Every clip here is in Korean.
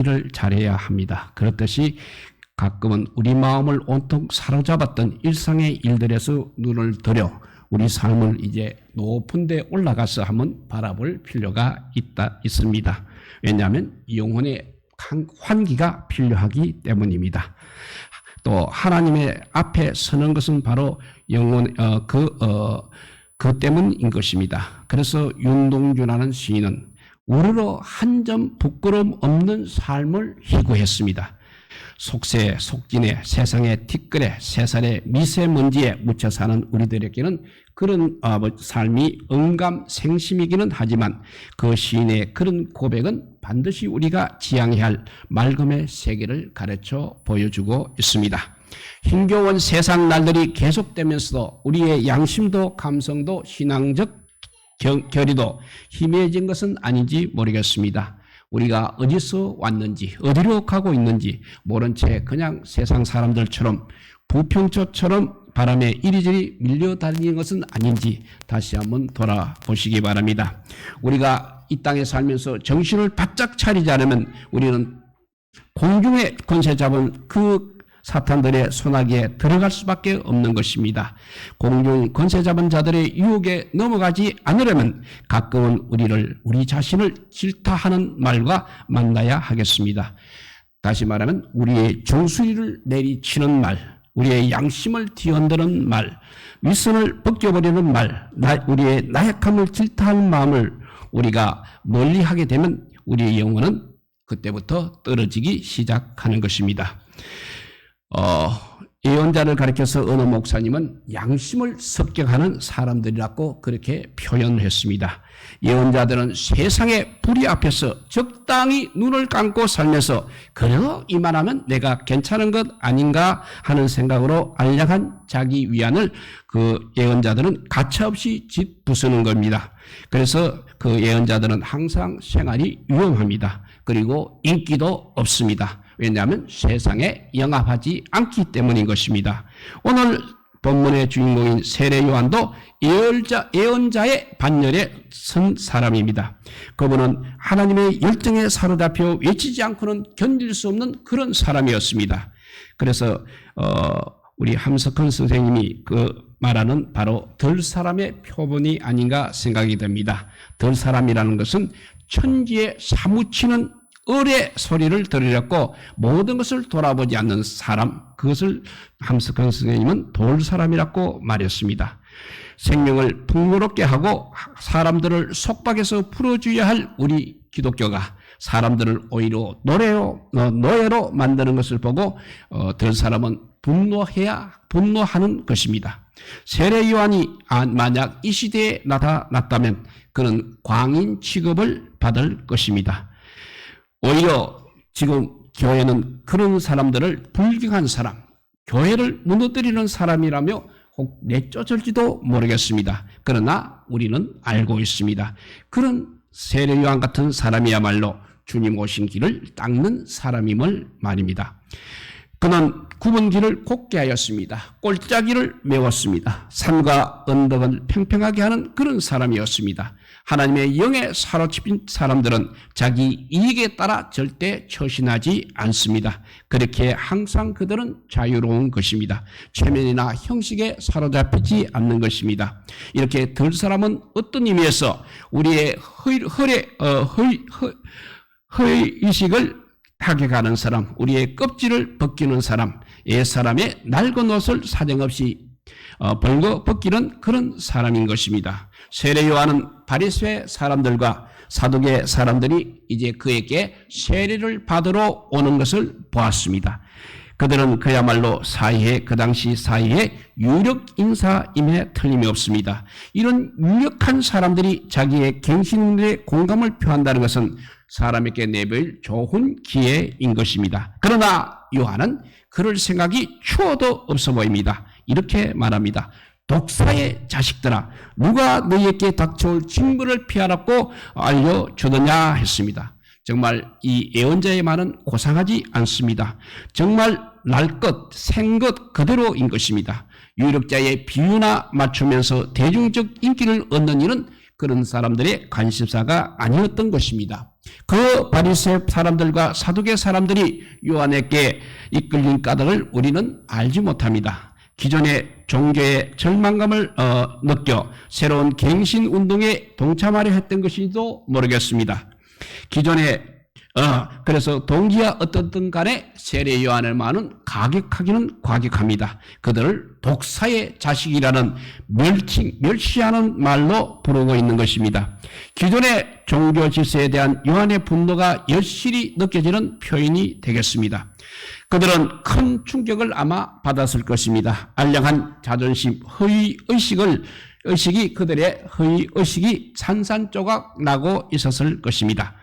일을 잘해야 합니다. 그렇듯이 가끔은 우리 마음을 온통 사로잡았던 일상의 일들에서 눈을 들여 우리 삶을 이제 높은 데 올라가서 한번 바라볼 필요가 있다 있습니다. 왜냐하면 영혼의 한- 환기가 필요하기 때문입니다. 또 하나님의 앞에 서는 것은 바로 영혼 어 그 어 그 때문인 것입니다. 그래서 윤동주라는 시인은 우리로 한 점 부끄럼 없는 삶을 희구했습니다. 속세, 속진에, 세상의 티끌에, 세살의 미세먼지에 묻혀 사는 우리들에게는 그런 어, 뭐, 삶이 응감생심이기는 하지만 그 시인의 그런 고백은 반드시 우리가 지향해야 할 맑음의 세계를 가르쳐 보여주고 있습니다. 힘겨운 세상 날들이 계속되면서도 우리의 양심도 감성도 신앙적 경- 결의도 희미해진 것은 아닌지 모르겠습니다. 우리가 어디서 왔는지, 어디로 가고 있는지 모른 채 그냥 세상 사람들처럼 부평초처럼 바람에 이리저리 밀려다니는 것은 아닌지 다시 한번 돌아보시기 바랍니다. 우리가 이 땅에 살면서 정신을 바짝 차리지 않으면 우리는 공중의 권세 잡은 그 사탄들의 손아귀에 들어갈 수밖에 없는 것입니다. 공중 권세 잡은 자들의 유혹에 넘어가지 않으려면 가끔은 우리를 우리 자신을 질타하는 말과 만나야 하겠습니다. 다시 말하면 우리의 정수리를 내리치는 말, 우리의 양심을 뒤흔드는 말, 윗선을 벗겨버리는 말, 나- 우리의 나약함을 질타하는 마음을 우리가 멀리하게 되면 우리의 영혼은 그때부터 떨어지기 시작하는 것입니다. 어, 예언자를 가리켜서 어느 목사님은 양심을 습격하는 사람들이라고 그렇게 표현했습니다. 예언자들은 세상의 불의 앞에서 적당히 눈을 감고 살면서 그래도 이만하면 내가 괜찮은 것 아닌가 하는 생각으로 안락한 자기 위안을 그 예언자들은 가차없이 짓부수는 겁니다. 그래서 그 예언자들은 항상 생활이 위험합니다. 그리고 인기도 없습니다. 왜냐하면 세상에 영합하지 않기 때문인 것입니다. 오늘 본문의 주인공인 세례 요한도 예언자, 예언자의 반열에 선 사람입니다. 그분은 하나님의 열정에 사로잡혀 외치지 않고는 견딜 수 없는 그런 사람이었습니다. 그래서 어, 우리 함석헌 선생님이 그 말하는 바로 덜 사람의 표본이 아닌가 생각이 됩니다. 덜 사람이라는 것은 천지에 사무치는 을의 소리를 들으렸고 모든 것을 돌아보지 않는 사람 그것을 함석헌 선생님은 돌 사람이라고 말했습니다. 생명을 풍요롭게 하고 사람들을 속박에서 풀어줘야 할 우리 기독교가 사람들을 오히려 노래로 어, 노예로 만드는 것을 보고 어, 들 사람은 분노해야 분노하는 것입니다. 세례 요한이 아, 만약 이 시대에 나타났다면 그는 광인 취급을 받을 것입니다. 오히려 지금 교회는 그런 사람들을 불경한 사람, 교회를 무너뜨리는 사람이라며 혹 내쫓을지도 모르겠습니다. 그러나 우리는 알고 있습니다. 그런 세례요한 같은 사람이야말로 주님 오신 길을 닦는 사람임을 말입니다. 그는 굽은 길을 곱게 하였습니다. 골짜기를 메웠습니다. 산과 언덕을 평평하게 하는 그런 사람이었습니다. 하나님의 영에 사로잡힌 사람들은 자기 이익에 따라 절대 처신하지 않습니다. 그렇게 항상 그들은 자유로운 것입니다. 체면이나 형식에 사로잡히지 않는 것입니다. 이렇게 들 사람은 어떤 의미에서 우리의 허, 허례, 어, 허, 허, 허의식을 타격하는 사람, 우리의 껍질을 벗기는 사람, 옛 사람의 낡은 옷을 사정없이 어, 벌거 벗기는 그런 사람인 것입니다. 세례 요한은 바리새 사람들과 사두개 사람들이 이제 그에게 세례를 받으러 오는 것을 보았습니다. 그들은 그야말로 사이에 그 당시 사이에 유력 인사임에 틀림이 없습니다. 이런 유력한 사람들이 자기의 갱신에 공감을 표한다는 것은 사람에게 내보일 좋은 기회인 것입니다. 그러나 요한은 그럴 생각이 추워도 없어 보입니다. 이렇게 말합니다. 독사의 자식들아 누가 너희에게 닥쳐올 징벌을 피하라고 알려주더냐 했습니다. 정말 이 예언자의 말은 고상하지 않습니다. 정말 날 것, 생 것 그대로인 것입니다. 유력자의 비유나 맞추면서 대중적 인기를 얻는 일은 그런 사람들의 관심사가 아니었던 것입니다. 그 바리새 사람들과 사두개 사람들이 요한에게 이끌린 까닭을 우리는 알지 못합니다. 기존의 종교의 절망감을 어, 느껴 새로운 갱신 운동에 동참하려 했던 것인지도 모르겠습니다. 기존의 어, 그래서 동기야 어떻든 간에 세례 요한을 많은 가격하기는 과격합니다. 그들을 독사의 자식이라는 멸치, 멸시하는 말로 부르고 있는 것입니다. 기존의 종교 질서에 대한 요한의 분노가 여실히 느껴지는 표현이 되겠습니다. 그들은 큰 충격을 아마 받았을 것입니다. 알량한 자존심, 허위 의식을 의식이 그들의 허위 의식이 산산조각 나고 있었을 것입니다.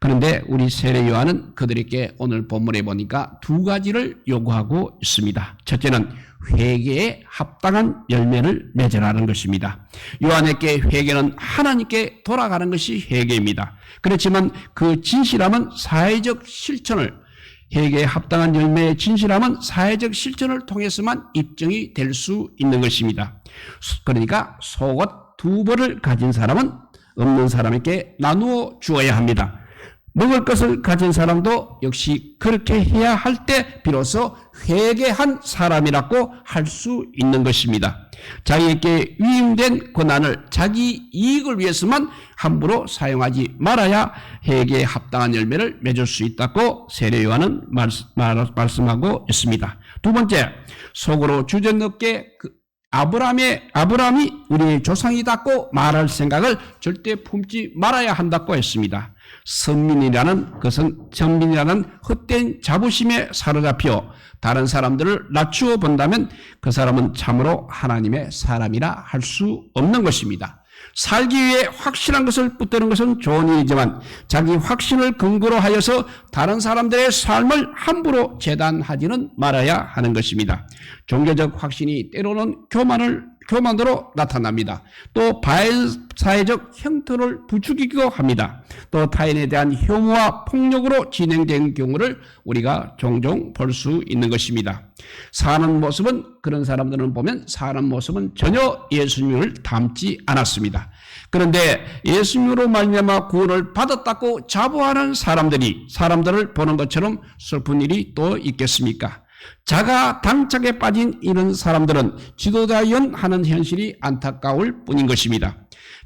그런데 우리 세례 요한은 그들에게 오늘 본문에 보니까 두 가지를 요구하고 있습니다. 첫째는 회개에 합당한 열매를 맺으라는 것입니다. 요한에게 회개는 하나님께 돌아가는 것이 회개입니다. 그렇지만 그 진실함은 사회적 실천을 회개에 합당한 열매의 진실함은 사회적 실천을 통해서만 입증이 될 수 있는 것입니다. 그러니까 속옷 두 벌을 가진 사람은 없는 사람에게 나누어 주어야 합니다. 먹을 것을 가진 사람도 역시 그렇게 해야 할 때 비로소 회개한 사람이라고 할 수 있는 것입니다. 자기에게 위임된 권한을 자기 이익을 위해서만 함부로 사용하지 말아야 회개에 합당한 열매를 맺을 수 있다고 세례 요한은 말씀하고 있습니다. 두 번째, 속으로 주저넘게 그 아브라함의 아브라함이 우리의 조상이다고 말할 생각을 절대 품지 말아야 한다고 했습니다. 선민이라는 것은 전민이라는 헛된 자부심에 사로잡혀 다른 사람들을 낮추어 본다면 그 사람은 참으로 하나님의 사람이라 할 수 없는 것입니다. 살기 위해 확실한 것을 붙드는 것은 좋은 일이지만 자기 확신을 근거로 하여서 다른 사람들의 삶을 함부로 재단하지는 말아야 하는 것입니다. 종교적 확신이 때로는 교만을 교만으로 나타납니다. 또 바일사회적 형태를 부추기기도 합니다. 또 타인에 대한 혐오와 폭력으로 진행된 경우를 우리가 종종 볼 수 있는 것입니다. 사는 모습은 그런 사람들은 보면 사는 모습은 전혀 예수님을 닮지 않았습니다. 그런데 예수님으로 말미암아 구원을 받았다고 자부하는 사람들이 사람들을 보는 것처럼 슬픈 일이 또 있겠습니까? 자가 당착에 빠진 이런 사람들은 지도자연 하는 현실이 안타까울 뿐인 것입니다.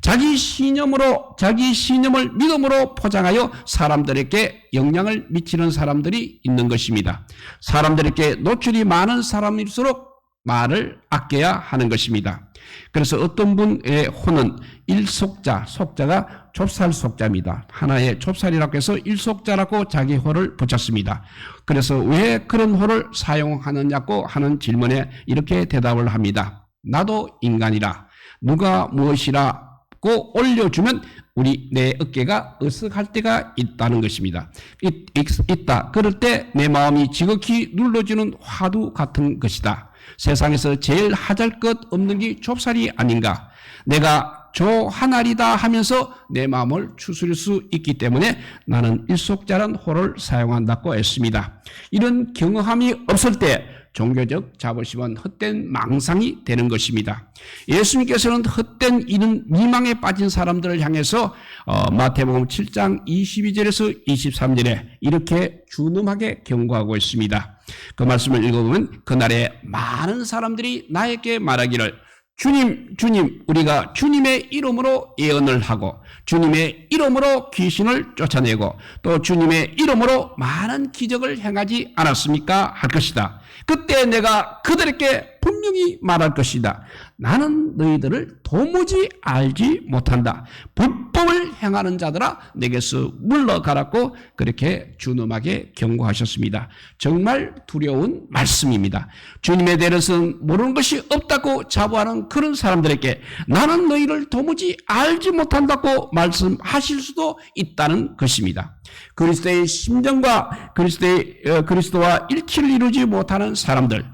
자기 신념으로 자기 신념을 믿음으로 포장하여 사람들에게 영향을 미치는 사람들이 있는 것입니다. 사람들에게 노출이 많은 사람일수록 말을 아껴야 하는 것입니다. 그래서 어떤 분의 호는 일속자, 속자가 좁쌀 속자입니다. 하나의 좁쌀이라고 해서 일속자라고 자기 호를 붙였습니다. 그래서 왜 그런 호를 사용하느냐고 하는 질문에 이렇게 대답을 합니다. 나도 인간이라 누가 무엇이라고 올려주면 우리 내 어깨가 으쓱할 때가 있다는 것입니다. 있, 있, 다 그럴 때 내 마음이 지극히 눌러지는 화두 같은 것이다. 세상에서 제일 하잘 것 없는 게 좁쌀이 아닌가. 내가 저 하나리다 하면서 내 마음을 추스릴 수 있기 때문에 나는 일속자란 호를 사용한다고 했습니다. 이런 경험이 없을 때 종교적 자부심은 헛된 망상이 되는 것입니다. 예수님께서는 헛된 이런 미망에 빠진 사람들을 향해서 어, 마태복음 7장 22절에서 23절에 이렇게 준엄하게 경고하고 있습니다. 그 말씀을 읽어보면 그날에 많은 사람들이 나에게 말하기를 주님, 주님, 우리가 주님의 이름으로 예언을 하고 주님의 이름으로 귀신을 쫓아내고 또 주님의 이름으로 많은 기적을 행하지 않았습니까? 할 것이다. 그때 내가 그들에게 분명히 말할 것이다. 나는 너희들을 도무지 알지 못한다. 불법을 행하는 자들아 내게서 물러가라고 그렇게 준엄하게 경고하셨습니다. 정말 두려운 말씀입니다. 주님에 대해서는 모르는 것이 없다고 자부하는 그런 사람들에게 나는 너희를 도무지 알지 못한다고 말씀하실 수도 있다는 것입니다. 그리스도의 심정과 그리스도의 어, 그리스도와 일치를 이루지 못하는 사람들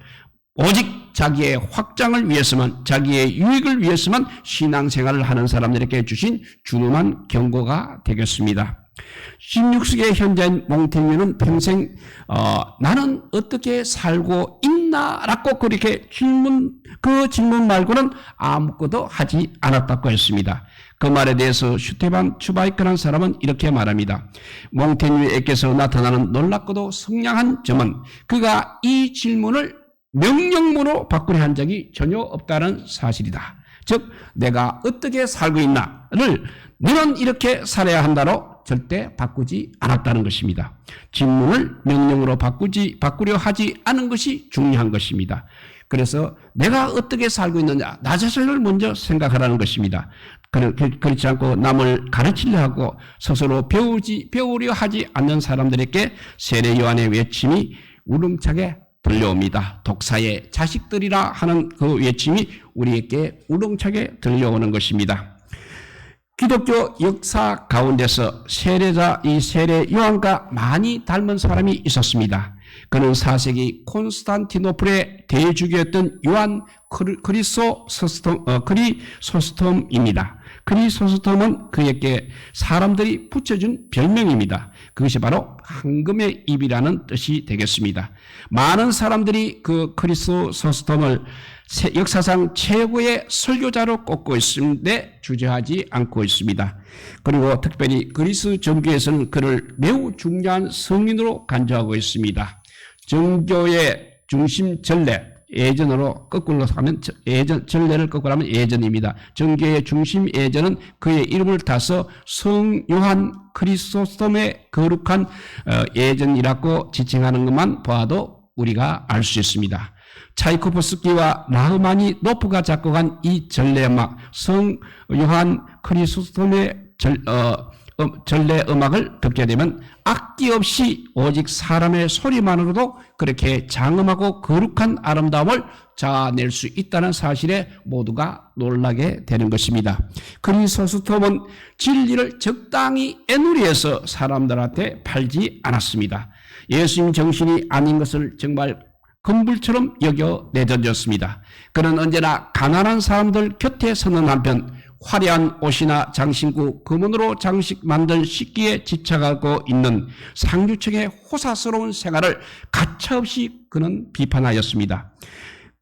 오직 자기의 확장을 위해서만 자기의 유익을 위해서만 신앙생활을 하는 사람들에게 주신 준엄한 경고가 되겠습니다. 16세기 현재인 몽탱이는 평생 어, 나는 어떻게 살고 있 나 있나라고 그렇게 질문 그 질문 말고는 아무것도 하지 않았다고 했습니다. 그 말에 대해서 슈테반 추바이크라는 사람은 이렇게 말합니다. 몽테뉴에게서 나타나는 놀랍고도 성량한 점은 그가 이 질문을 명령문으로 바꾸려 한 적이 전혀 없다는 사실이다. 즉 내가 어떻게 살고 있나를 너는 이렇게 살아야 한다로 절대 바꾸지 않았다는 것입니다. 질문을 명령으로 바꾸지 바꾸려 하지 않은 것이 중요한 것입니다. 그래서 내가 어떻게 살고 있느냐 나 자신을 먼저 생각하라는 것입니다. 그- 그렇지 않고 남을 가르치려 하고 스스로 배우지 배우려 하지 않는 사람들에게 세례 요한의 외침이 우렁차게 들려옵니다. 독사의 자식들이라 하는 그 외침이 우리에게 우렁차게 들려오는 것입니다. 기독교 역사 가운데서 세례자 이 세례 요한과 많이 닮은 사람이 있었습니다. 그는 4세기 콘스탄티노플의 대주교였던 요한 크리- 크리소스톰, 어, 크리소스톰입니다. 크리소스톰은 그에게 사람들이 붙여준 별명입니다. 그것이 바로 황금의 입이라는 뜻이 되겠습니다. 많은 사람들이 그 크리소스톰을 세- 역사상 최고의 설교자로 꼽고 있는데 주저하지 않고 있습니다. 그리고 특별히 그리스 정교에서는 그를 매우 중요한 성인으로 간주하고 있습니다. 정교의 중심 전례 예전으로 거꾸로 하면 저- 예전 전례를 거꾸로 하면 예전입니다. 정교의 중심 예전은 그의 이름을 타서 성 요한 크리스토스톰의 거룩한 어, 예전이라고 지칭하는 것만 보아도 우리가 알 수 있습니다. 차이코프스키와 라흐마니노프가 작곡한 이 전례음악 성 요한 크리스토스톰의 절, 어, 음, 전례 음악을 듣게 되면 악기 없이 오직 사람의 소리만으로도 그렇게 장엄하고 거룩한 아름다움을 자아낼 수 있다는 사실에 모두가 놀라게 되는 것입니다. 크리소스톰은 진리를 적당히 애누리해서 사람들한테 팔지 않았습니다. 예수님 정신이 아닌 것을 정말 금불처럼 여겨 내던졌습니다. 그는 언제나 가난한 사람들 곁에 서는 한편 화려한 옷이나 장신구 금은으로 장식 만든 식기에 집착하고 있는 상류층의 호사스러운 생활을 가차없이 그는 비판하였습니다.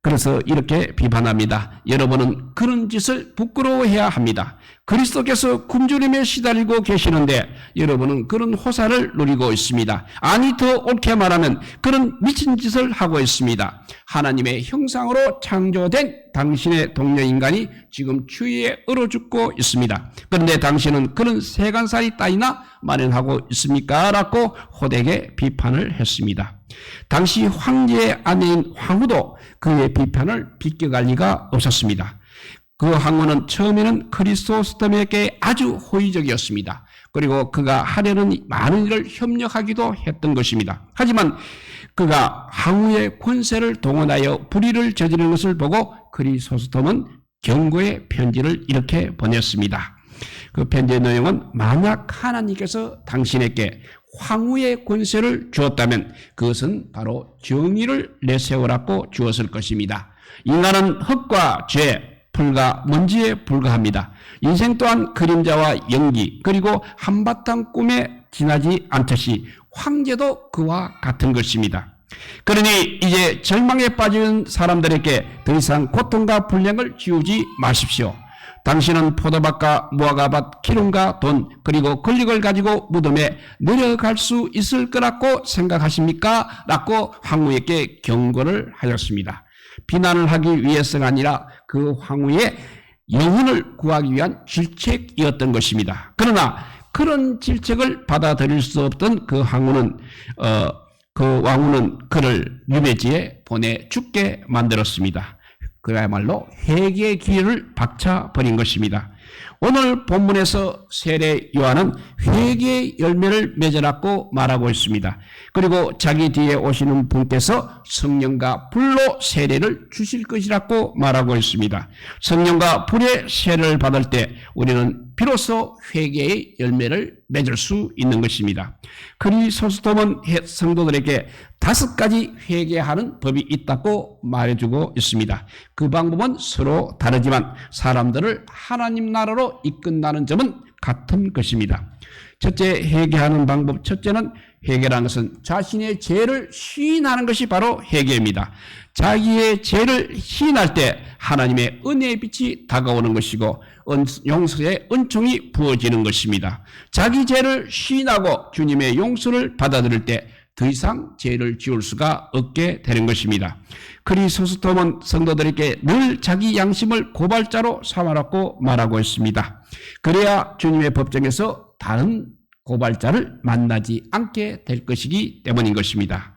그래서 이렇게 비판합니다. 여러분은 그런 짓을 부끄러워해야 합니다. 그리스도께서 굶주림에 시달리고 계시는데 여러분은 그런 호사를 누리고 있습니다. 아니 더 옳게 말하면 그런 미친 짓을 하고 있습니다. 하나님의 형상으로 창조된 당신의 동료 인간이 지금 추위에 얼어 죽고 있습니다. 그런데 당신은 그런 세간살이 따위나 마련하고 있습니까? 라고 호되게 비판을 했습니다. 당시 황제의 아내인 황후도 그의 비판을 비껴갈 리가 없었습니다. 그 황후는 처음에는 크리스토스톰에게 아주 호의적이었습니다. 그리고 그가 하려는 많은 일을 협력하기도 했던 것입니다. 하지만 그가 황후의 권세를 동원하여 불의를 저지르는 것을 보고 크리소스톰은 경고의 편지를 이렇게 보냈습니다. 그 편지의 내용은 만약 하나님께서 당신에게 황후의 권세를 주었다면 그것은 바로 정의를 내세우라고 주었을 것입니다. 인간은 흙과 죄, 불과 먼지에 불과합니다. 인생 또한 그림자와 연기 그리고 한바탕 꿈에 지나지 않듯이 황제도 그와 같은 것입니다. 그러니 이제 절망에 빠진 사람들에게 더 이상 고통과 불량을 지우지 마십시오. 당신은 포도밭과 무화과밭, 기름과 돈, 그리고 권력을 가지고 무덤에 내려갈 수 있을 거라고 생각하십니까? 라고 황후에게 경고를 하였습니다. 비난을 하기 위해서가 아니라 그 황후의 영혼을 구하기 위한 질책이었던 것입니다. 그러나 그런 질책을 받아들일 수 없던 그 황후는 어, 그 왕후는 그를 유배지에 보내 죽게 만들었습니다. 그야말로 회개의 기회를 박차 버린 것입니다. 오늘 본문에서 세례 요한은 회개의 열매를 맺어놨고 말하고 있습니다. 그리고 자기 뒤에 오시는 분께서 성령과 불로 세례를 주실 것이라고 말하고 있습니다. 성령과 불의 세례를 받을 때 우리는 비로소 회개의 열매를 맺을 수 있는 것입니다. 그리 소스톰은 성도들에게 다섯 가지 회개하는 법이 있다고 말해주고 있습니다. 그 방법은 서로 다르지만 사람들을 하나님 나라로 이끈다는 점은 같은 것입니다. 첫째 회개하는 방법 첫째는 회개라는 것은 자신의 죄를 시인하는 것이 바로 회개입니다. 자기의 죄를 시인할 때 하나님의 은혜의 빛이 다가오는 것이고 은, 용서의 은총이 부어지는 것입니다. 자기 죄를 시인하고 주님의 용서를 받아들일 때 더 이상 죄를 지을 수가 없게 되는 것입니다. 크리소스톰은 성도들에게 늘 자기 양심을 고발자로 삼아라고 말하고 있습니다. 그래야 주님의 법정에서 다른 고발자를 만나지 않게 될 것이기 때문인 것입니다.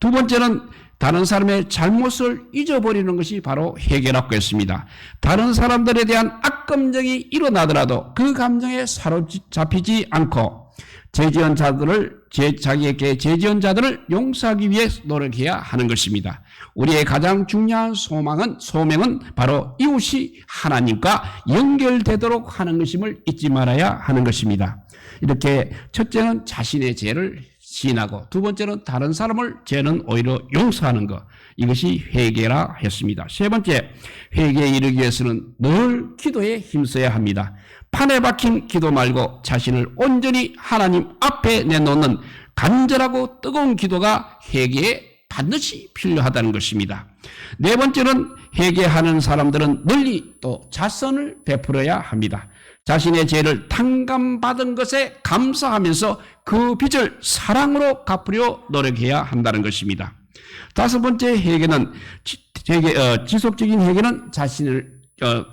두 번째는 다른 사람의 잘못을 잊어버리는 것이 바로 회개라고 했습니다. 다른 사람들에 대한 악감정이 일어나더라도 그 감정에 사로잡히지 않고 죄지은 자들을 제, 자기에게 죄지은 자들을 용서하기 위해 노력해야 하는 것입니다. 우리의 가장 중요한 소망은 소명은 바로 이웃이 하나님과 연결되도록 하는 것임을 잊지 말아야 하는 것입니다. 이렇게 첫째는 자신의 죄를 시인하고 두 번째는 다른 사람을 죄는 오히려 용서하는 것 이것이 회개라 했습니다. 세 번째 회개에 이르기 위해서는 늘 기도에 힘써야 합니다. 판에 박힌 기도 말고 자신을 온전히 하나님 앞에 내놓는 간절하고 뜨거운 기도가 회개에 반드시 필요하다는 것입니다. 네 번째는 회개하는 사람들은 널리 또 자선을 베풀어야 합니다. 자신의 죄를 탕감받은 것에 감사하면서 그 빚을 사랑으로 갚으려 노력해야 한다는 것입니다. 다섯 번째 회개는 지, 회개, 어, 지속적인 회개는 자신을 어,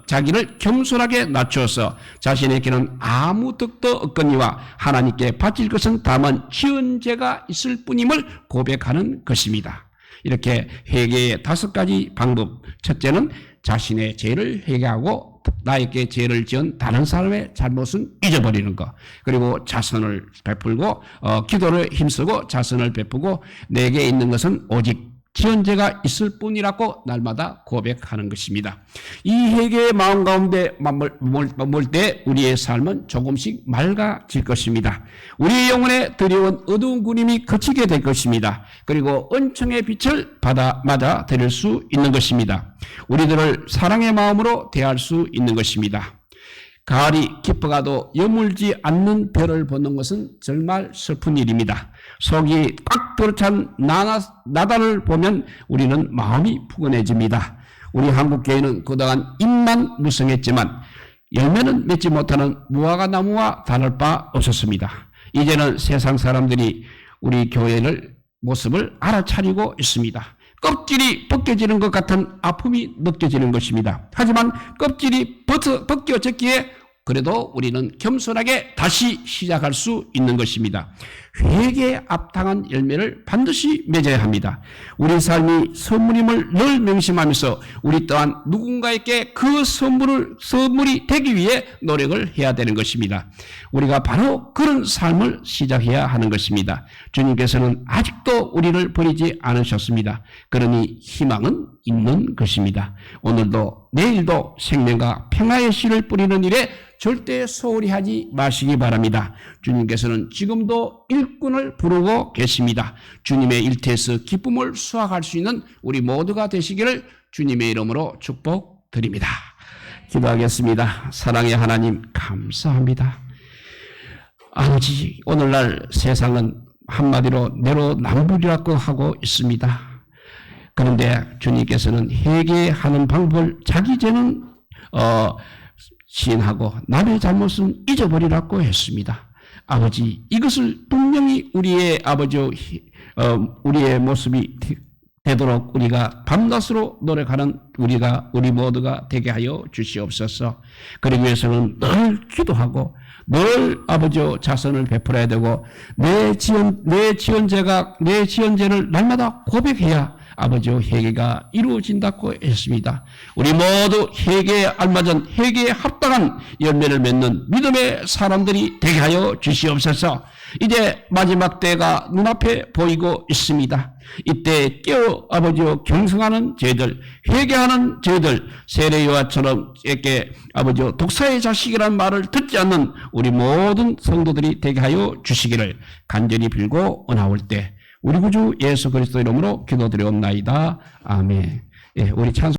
자기를 겸손하게 낮춰서 자신에게는 아무 덕도 없거니와 하나님께 바칠 것은 다만 지은 죄가 있을 뿐임을 고백하는 것입니다. 이렇게 회개의 다섯 가지 방법. 첫째는 자신의 죄를 회개하고 나에게 죄를 지은 다른 사람의 잘못은 잊어버리는 것. 그리고 자선을 베풀고 어, 기도를 힘쓰고 자선을 베푸고 내게 있는 것은 오직 지은 죄가 있을 뿐이라고 날마다 고백하는 것입니다. 이 회개의 마음 가운데 머물 때 우리의 삶은 조금씩 맑아질 것입니다. 우리의 영혼에 드리운 어두운 구름이 그치게 될 것입니다. 그리고 은총의 빛을 받아 맞아 드릴 수 있는 것입니다. 우리들을 사랑의 마음으로 대할 수 있는 것입니다. 가을이 깊어가도 여물지 않는 별을 보는 것은 정말 슬픈 일입니다. 속이 꽉 나나, 나다를 보면 우리는 마음이 푸근해집니다. 우리 한국교회는 그동안 입만 무성했지만 열매는 맺지 못하는 무화과 나무와 다를 바 없었습니다. 이제는 세상 사람들이 우리 교회를 모습을 알아차리고 있습니다. 껍질이 벗겨지는 것 같은 아픔이 느껴지는 것입니다. 하지만 껍질이 벗어, 벗겨졌기에 그래도 우리는 겸손하게 다시 시작할 수 있는 것입니다. 회개에 앞당한 열매를 반드시 맺어야 합니다. 우리 삶이 선물임을 늘 명심하면서 우리 또한 누군가에게 그 선물을, 선물이 되기 위해 노력을 해야 되는 것입니다. 우리가 바로 그런 삶을 시작해야 하는 것입니다. 주님께서는 아직도 우리를 버리지 않으셨습니다. 그러니 희망은 있는 것입니다. 오늘도 내일도 생명과 평화의 씨를 뿌리는 일에 절대 소홀히 하지 마시기 바랍니다. 주님께서는 지금도 일꾼을 부르고 계십니다. 주님의 일터에서 기쁨을 수확할 수 있는 우리 모두가 되시기를 주님의 이름으로 축복드립니다. 기도하겠습니다. 사랑의 하나님 감사합니다. 아버지 오늘날 세상은 한마디로 내로남불이라고 하고 있습니다. 그런데 주님께서는 회개하는 방법을 자기 죄는 어, 시인하고 남의 잘못은 잊어버리라고 했습니다. 아버지 이것을 분명히 우리의 아버지 어, 우리의 모습이 되도록 우리가 밤낮으로 노력하는 우리가 우리 모두가 되게 하여 주시옵소서. 그러기 위해서는 늘 기도하고 늘 아버지 자선을 베풀어야 되고 내 지연 내 지연제가 내 지연제를 날마다 고백해야 아버지의 회개가 이루어진다고 했습니다. 우리 모두 회개에 알맞은 회개에 합당한 열매를 맺는 믿음의 사람들이 되게 하여 주시옵소서. 이제 마지막 때가 눈앞에 보이고 있습니다. 이때 깨어 아버지여 경성하는 죄들, 회개하는 죄들, 세례요한처럼 이렇게 아버지여 독사의 자식이란 말을 듣지 않는 우리 모든 성도들이 되게 하여 주시기를 간절히 빌고 은하올 때 우리 구주 예수 그리스도 이름으로 기도드리옵나이다. 아멘. 예, 우리 찬송